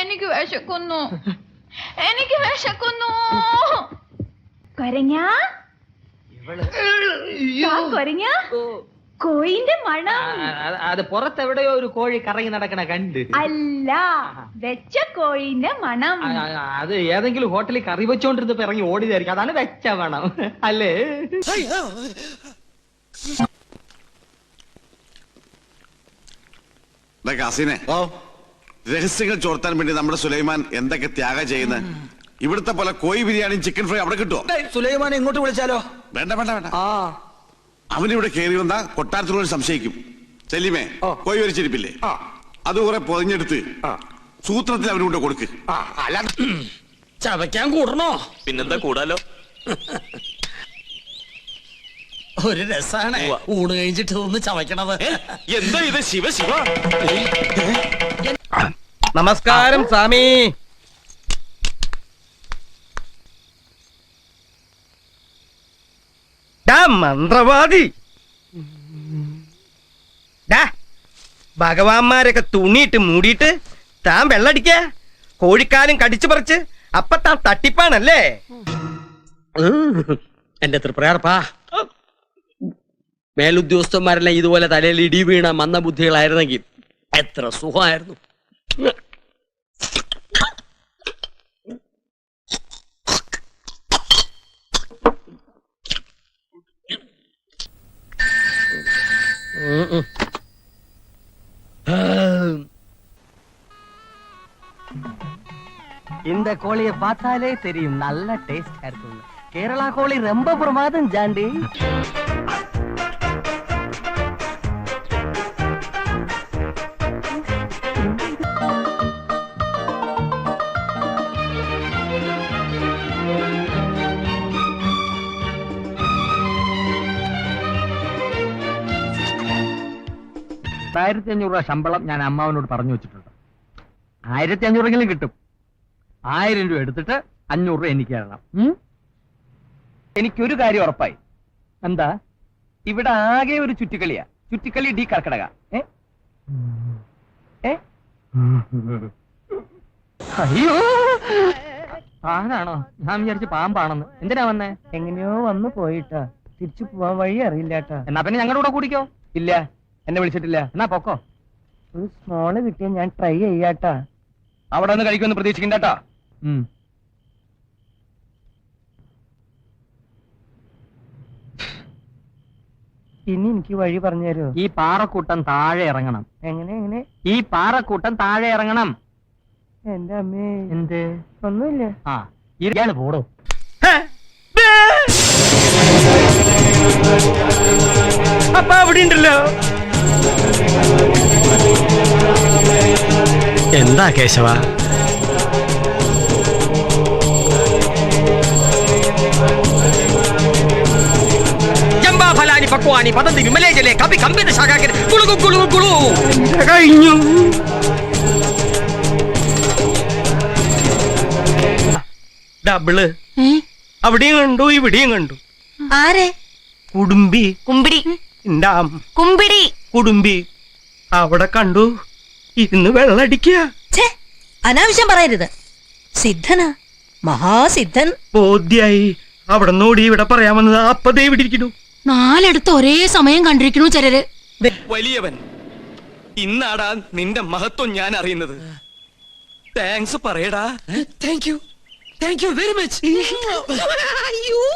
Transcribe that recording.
എനിക്ക് വിശക്കുന്നു. എനിക്ക് വിശക്കുന്നു. കൊരങ്ങ? കൊരങ്ങ. കോയിന്റെ മണം. അത് പുറത്തെവിടെയോ ഒരു കോഴി കറങ്ങി നടക്കണ കണ്ട്. അല്ല വെച്ച കോഴിന്റെ മണം. അത് ഏതെങ്കിലും ഹോട്ടലിൽ കറി വെച്ചോണ്ടിരുന്നപ്പോ ഇറങ്ങി ഓടിയതായിരിക്കും. അതാണ് വെച്ച മണം. അല്ലേ? കാസിനെ. ഓ. രഹസ്യങ്ങൾ ചോർത്താൻ വേണ്ടി നമ്മുടെ സുലൈമാൻ എന്തൊക്കെ ത്യാഗം ചെയ്യുന്നത് ഇവിടുത്തെ പോലെ കോഴി ബിരിയാണിയും ചിക്കൻ ഫ്രൈ അവിടെ കിട്ടുമോ സുലൈമാൻ ഇങ്ങോട്ട് വിളിച്ചാലോ? വേണ്ട വേണ്ട വേണ്ട. ആ. അവനിവിടെ കയറി വന്ന കൊട്ടാരത്തിനോട് സംശയിക്കും. ചെല്ലിമേ. കോഴി വരിച്ചിരിപ്പില്ലേ. അത് കുറെ പൊതിഞ്ഞെടുത്ത്. സൂത്രത്തിൽ അവനുകൊണ്ട് കൊടുക്ക്. അല്ല ചവയ്ക്കാൻ കൂടണോ? പിന്നെന്താ കൂടാലോ? ഒരു രസാണ്. ഊണ് കഴിഞ്ഞിട്ട് ഒന്ന് ചവയ്ക്കണത്. എന്താ ഇത്? ശിവ ശിവ. നമസ്കാരം സ്വാമി. മന്ത്രവാദി. ഭഗവാന്മാരൊക്കെ തുണിയിട്ട് മൂടിയിട്ട് താൻ വെള്ളടിക്ക? കോഴിക്കാലും കടിച്ചു പറിച്ച് അപ്പൊ താൻ തട്ടിപ്പാണല്ലേ? എന്റെ തൃപ്രയാർപ്പാ മേലുദ്യോഗസ്ഥന്മാരെല്ലാം ഇതുപോലെ തലയിൽ ഇടി വീണ മന്ദബുദ്ധികളായിരുന്നെങ്കിൽ എത്ര സുഖമായിരുന്നു. இந்த கோழியை பார்த்தாலே தெரியும் நல்ல டேஸ்டா இருக்கும் கேரளா கோழி ரொம்ப பிரமாதம் ஜாண்டி. ആയിരത്തി അഞ്ഞൂറ് രൂപ ശമ്പളം ഞാൻ അമ്മാവനോട് പറഞ്ഞു വെച്ചിട്ടുണ്ട്. ആയിരത്തി അഞ്ഞൂറെങ്കിലും കിട്ടും. ആയിരം രൂപ എടുത്തിട്ട് അഞ്ഞൂറ് രൂപ എനിക്ക് തരണം. ഉം? എനിക്കൊരു കാര്യം ഉറപ്പായി. എന്താ? ഇവിടെ ആകെ ഒരു ചുറ്റിക്കളിയാ. ചുറ്റിക്കളി ഡി കർക്കിടക. ഏ? ഏ? അയ്യോ! ആണാണോ ഞാൻ വിചാരിച്ചു പാമ്പാണെന്ന്. എന്തിനാ വന്നേ? എങ്ങനെയോ വന്നു പോയിട്ടാ. തിരിച്ചു പോവാൻ വഴി അറിയില്ലാട്ടാ എന്നാ പിന്നെ ഞങ്ങളുടെ കൂടെ കൂടിക്കോ? ഇല്ല. എന്നെ വിളിച്ചിട്ടില്ല. എന്നാ പൊക്കോ. ഒരു സ്മോൾ കിട്ടിയ ഞാൻ ട്രൈ ചെയ്യാട്ടാ. അവിടെ നിന്ന് കഴിക്കുമെന്ന് പ്രതീക്ഷിക്കണ്ടാ ഇനി എനിക്ക് വഴി പറഞ്ഞു തരുമോ? ഈ പാറക്കൂട്ടം താഴെ ഇറങ്ങണം. എങ്ങനെ എങ്ങനെ? ഈ പാറക്കൂട്ടം താഴെ ഇറങ്ങണം. എന്റെ അമ്മേ. എന്ത്? ഒന്നുമില്ല. ആ ഇയാൾ പോടോ. എന്താ കേശവ? ജംബാഫലാനി പക്വാനി പതന്തി വിമലേ ജലേ കപി കമ്പിത ശാഖാകരി കുളുകു കുളുകു കുളു കഴിഞ്ഞു. ഡബിൾ. അവിടെയും കണ്ടു ഇവിടെയും കണ്ടു. ആരെ? കുടുംബി. കുമ്പിടി. ഉണ്ടാം കുമ്പിടി. കുടുംബി. അവിടെ കണ്ടു. ഇരുന്ന് വെള്ളടിക്കുക. അനാവശ്യം പറയരുത്. സിദ്ധനാ. മഹാസിദ്ധൻ. ബോധ്യായി. അവിടെ നോടി ഇവിടെ പറയാൻ വന്നത് അപ്പതേ ഇവിടെ ഇരിക്കുന്നു നാലെടുത്ത് ഒരേ സമയം കണ്ടിരിക്കുന്നു ചിലര്. വലിയവൻ ഇന്നാടാ നിന്റെ മഹത്വം ഞാൻ അറിയുന്നത്. താങ്ക്സ് പറയടാ. Thank you thank you very much അയ്യോ.